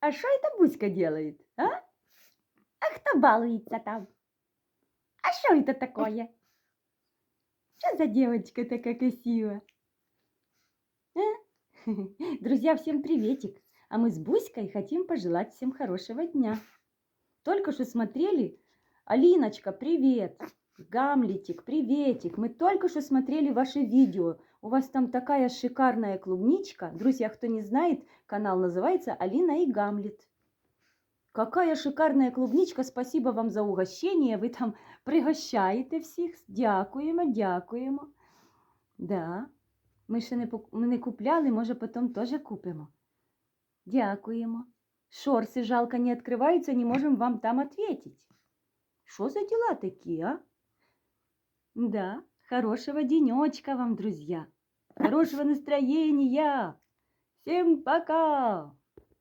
А что это Буська делает, а? А кто балуется там? А что это такое? Что за девочка такая красивая? А? Друзья, всем приветик! А мы с Буськой хотим пожелать всем хорошего дня. Только что смотрели, Алиночка, привет! Гамлетик, приветик! Мы только что смотрели ваше видео. У вас там такая шикарная клубничка. Друзья, кто не знает, канал называется Алина и Гамлет. Какая шикарная клубничка, спасибо вам за угощение. Ви там пригощаєте всіх. Дякуємо, дякуємо. Да. Ми ще не, пок- ми не купляли, може потім теж купимо. Дякуємо. Шорсы жалко не открываются, не можем вам там ответить. Что за дела такие, а? Да, хорошего денечка вам, друзья. Хорошего настроения. Всем пока!